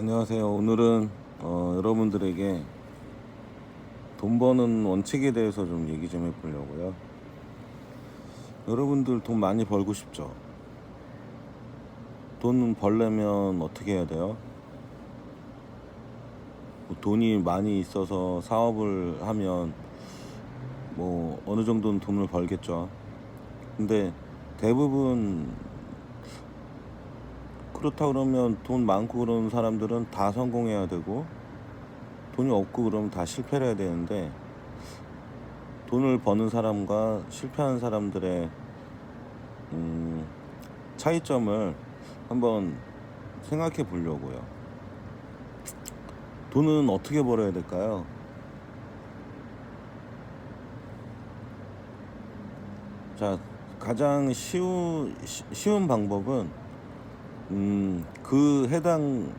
안녕하세요. 오늘은 어, 여러분들에게 돈 버는 원칙에 대해서 좀 얘기 좀 해보려고요. 여러분들 돈 많이 벌고 싶죠? 돈 벌려면 어떻게 해야 돼요? 뭐 돈이 많이 있어서 사업을 하면 뭐 어느 정도는 돈을 벌겠죠. 근데 대부분 그렇다 그러면 돈 많고 그러는 사람들은 다 성공해야 되고 돈이 없고 그러면 다 실패를 해야 되는데 돈을 버는 사람과 실패하는 사람들의 음, 차이점을 한번 생각해 보려고요. 돈은 어떻게 벌어야 될까요? 자, 가장 쉬우, 쉬- 쉬운 방법은 음, 그 해당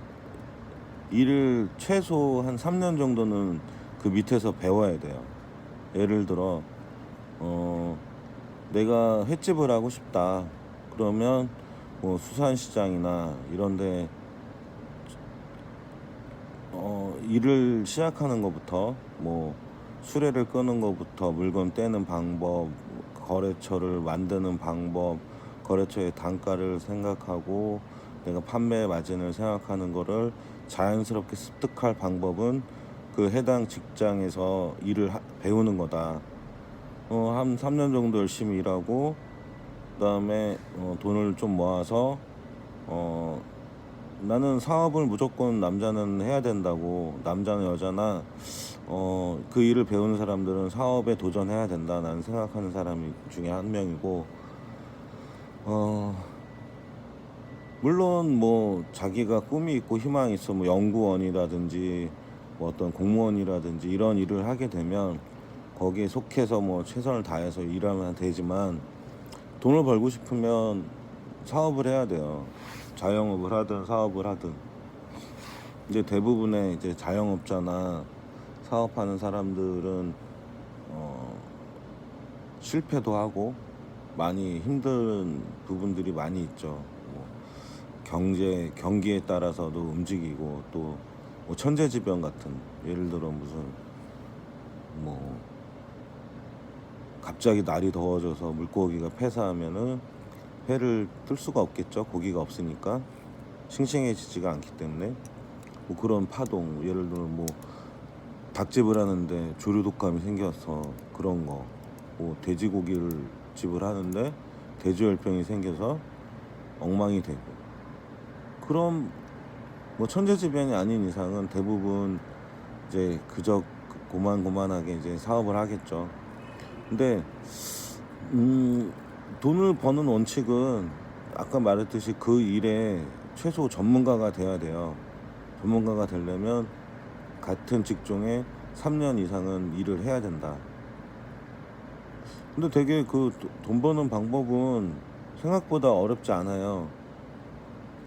일을 최소 한 3년 정도는 그 밑에서 배워야 돼요. 예를 들어, 어, 내가 횟집을 하고 싶다. 그러면 뭐 수산시장이나 이런데 어, 일을 시작하는 것부터 뭐 수레를 끄는 것부터 물건 떼는 방법, 거래처를 만드는 방법, 거래처의 단가를 생각하고 내가 판매 마진을 생각하는 거를 자연스럽게 습득할 방법은 그 해당 직장에서 일을 하- 배우는 거다. 어, 한 3년 정도 열심히 일하고 그다음에 어, 돈을 좀 모아서 어, 나는 사업을 무조건 남자는 해야 된다고 남자는 여자나 어, 그 일을 배우는 사람들은 사업에 도전해야 된다 나는 생각하는 사람 중에 한 명이고 어, 물론 뭐 자기가 꿈이 있고 희망이 있어 뭐 연구원이라든지 뭐 어떤 공무원이라든지 이런 일을 하게 되면 거기에 속해서 뭐 최선을 다해서 일하면 되지만 돈을 벌고 싶으면 사업을 해야 돼요. 자영업을 하든 사업을 하든. 이제 대부분의 이제 자영업자나 사업하는 사람들은 어 실패도 하고 많이 힘든 부분들이 많이 있죠. 뭐 경제 경기에 따라서도 움직이고 또 뭐 천재지변 같은 예를 들어 무슨 뭐 갑자기 날이 더워져서 물고기가 폐사하면은 회를 뜰 수가 없겠죠. 고기가 없으니까 싱싱해지지가 않기 때문에 뭐 그런 파동 예를 들어 뭐 닭집을 하는데 조류 독감이 생겨서 그런 거, 뭐 돼지고기를 집을 하는데 돼지열병이 생겨서 엉망이 되고 그런 뭐 천재지변이 아닌 이상은 대부분 이제 그저 고만고만하게 이제 사업을 하겠죠. 근데 음 돈을 버는 원칙은 아까 말했듯이 그 일에 최소 전문가가 돼야 돼요. 전문가가 되려면 같은 직종에 3년 이상은 일을 해야 된다. 근데 되게 그 돈 버는 방법은 생각보다 어렵지 않아요.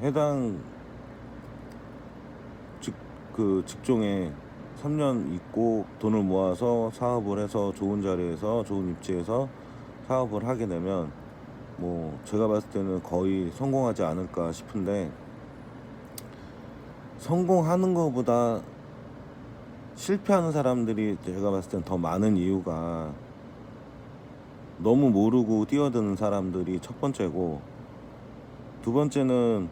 해당 직, 그 직종에 3년 있고 돈을 모아서 사업을 해서 좋은 자리에서 좋은 입지에서 사업을 하게 되면 뭐 제가 봤을 때는 거의 성공하지 않을까 싶은데 성공하는 것보다 실패하는 사람들이 제가 봤을 땐 더 많은 이유가 너무 모르고 뛰어드는 사람들이 첫 번째고 두 번째는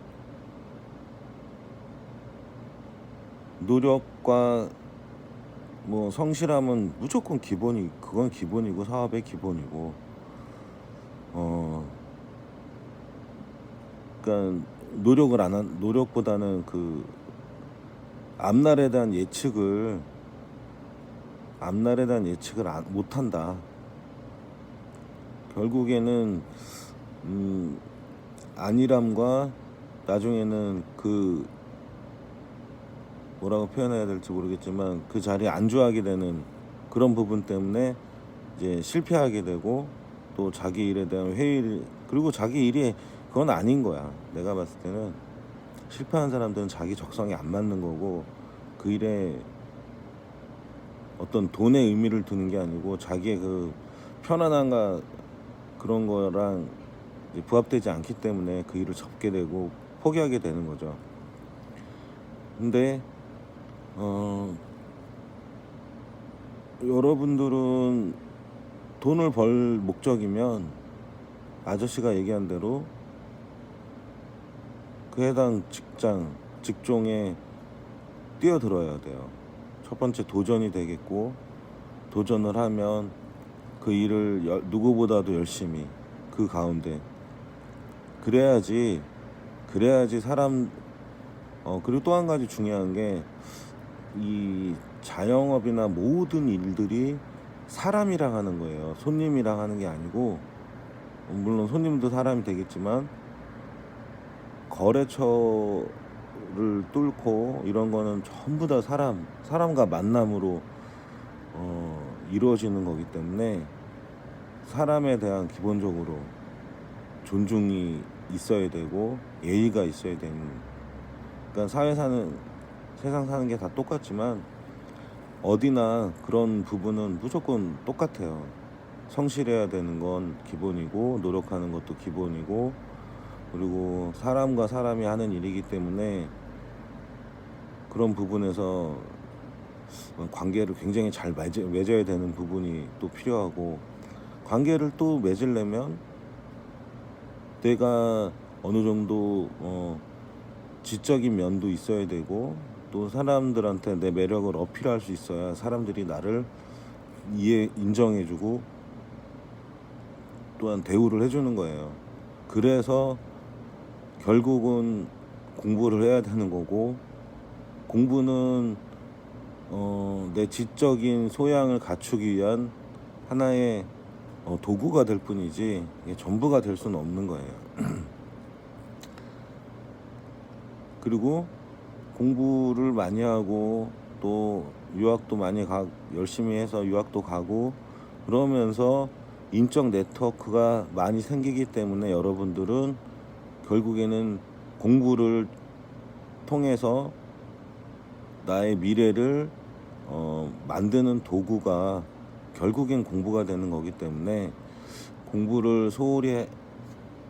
노력과 뭐 성실함은 무조건 기본이 그건 기본이고 사업의 기본이고 어 그러니까 노력을 안 한 노력보다는 그 앞날에 대한 예측을 앞날에 대한 예측을 안, 못 한다. 결국에는 음 안일함과 나중에는 그 뭐라고 표현해야 될지 모르겠지만 그 자리에 안주하게 되는 그런 부분 때문에 이제 실패하게 되고 또 자기 일에 대한 회의 그리고 자기 일이 그건 아닌 거야. 내가 봤을 때는 실패한 사람들은 자기 적성에 안 맞는 거고 그 일에 어떤 돈의 의미를 두는 게 아니고 자기의 그 편안함과 그런 거랑 부합되지 않기 때문에 그 일을 접게 되고 포기하게 되는 거죠. 근데 어 여러분들은 돈을 벌 목적이면 아저씨가 얘기한 대로 그 해당 직장 직종에 뛰어들어야 돼요. 첫 번째 도전이 되겠고 도전을 하면 그 일을 여- 누구보다도 열심히 그 가운데 그래야지 그래야지 사람 어 그리고 또 한 가지 중요한 게 이 자영업이나 모든 일들이 사람이랑 하는 거예요. 손님이랑 하는 게 아니고 물론 손님도 사람이 되겠지만 거래처를 뚫고 이런 거는 전부 다 사람 사람과 만남으로 어, 이루어지는 거기 때문에 사람에 대한 기본적으로 존중이 있어야 되고 예의가 있어야 되는 그러니까 사회 사는 세상 사는 게 다 똑같지만 어디나 그런 부분은 무조건 똑같아요. 성실해야 되는 건 기본이고 노력하는 것도 기본이고 그리고 사람과 사람이 하는 일이기 때문에 그런 부분에서 관계를 굉장히 잘 맺어, 맺어야 되는 부분이 또 필요하고 관계를 또 맺으려면 내가 어느 정도 어, 지적인 면도 있어야 되고 또 사람들한테 내 매력을 어필할 수 있어야 사람들이 나를 이해 인정해주고 또한 대우를 해주는 거예요. 그래서 결국은 공부를 해야 되는 거고 공부는 어, 내 지적인 소양을 갖추기 위한 하나의 어, 도구가 될 뿐이지 이게 전부가 될 수는 없는 거예요. 그리고 공부를 많이 하고 또 유학도 많이 가 열심히 해서 유학도 가고 그러면서 인적 네트워크가 많이 생기기 때문에 여러분들은 결국에는 공부를 통해서 나의 미래를 어, 만드는 도구가 결국엔 공부가 되는 거기 때문에 공부를 소홀히 해-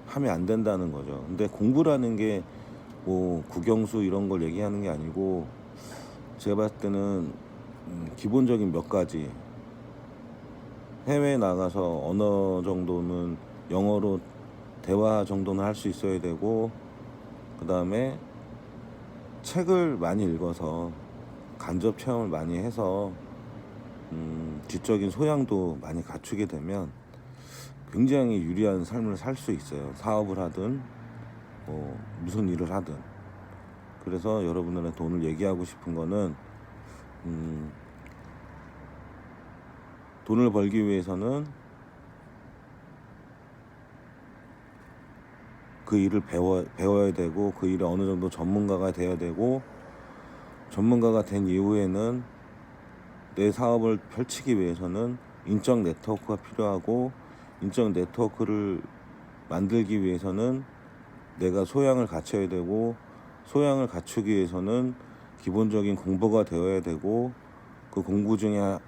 하면 안 된다는 거죠. 근데 공부라는 게 뭐 국영수 이런 걸 얘기하는 게 아니고 제가 봤을 때는 음, 기본적인 몇 가지 해외에 나가서 언어 정도는 영어로 대화 정도는 할 수 있어야 되고 그 다음에 책을 많이 읽어서 간접 체험을 많이 해서 음, 지적인 소양도 많이 갖추게 되면 굉장히 유리한 삶을 살 수 있어요. 사업을 하든 뭐 무슨 일을 하든. 그래서 여러분들의 돈을 얘기하고 싶은 거는 음, 돈을 벌기 위해서는 그 일을 배워, 배워야 되고 그 일에 어느 정도 전문가가 돼야 되고 전문가가 된 이후에는 내 사업을 펼치기 위해서는 인적 네트워크가 필요하고 인적 네트워크를 만들기 위해서는 내가 소양을 갖춰야 되고 소양을 갖추기 위해서는 기본적인 공부가 되어야 되고 그 공부 중에 하-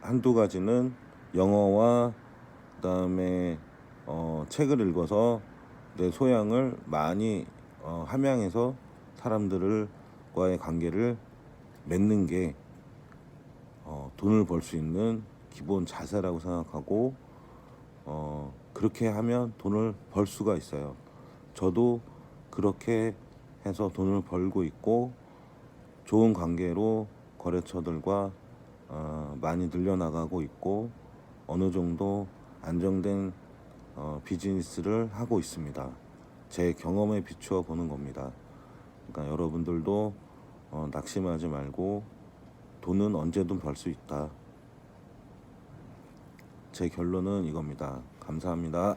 한두 가지는 영어와 그다음에 어, 책을 읽어서 내 소양을 많이 어, 함양해서 사람들 과의 관계를 맺는 게 어, 돈을 벌 수 있는 기본 자세라고 생각하고 어, 그렇게 하면 돈을 벌 수가 있어요. 저도 그렇게 해서 돈을 벌고 있고 좋은 관계로 거래처들과 어, 많이 늘려나가고 있고 어느 정도 안정된 어, 비즈니스를 하고 있습니다. 제 경험에 비추어 보는 겁니다. 그러니까 여러분들도 어, 낙심하지 말고 돈은 언제든 벌 수 있다. 제 결론은 이겁니다. 감사합니다.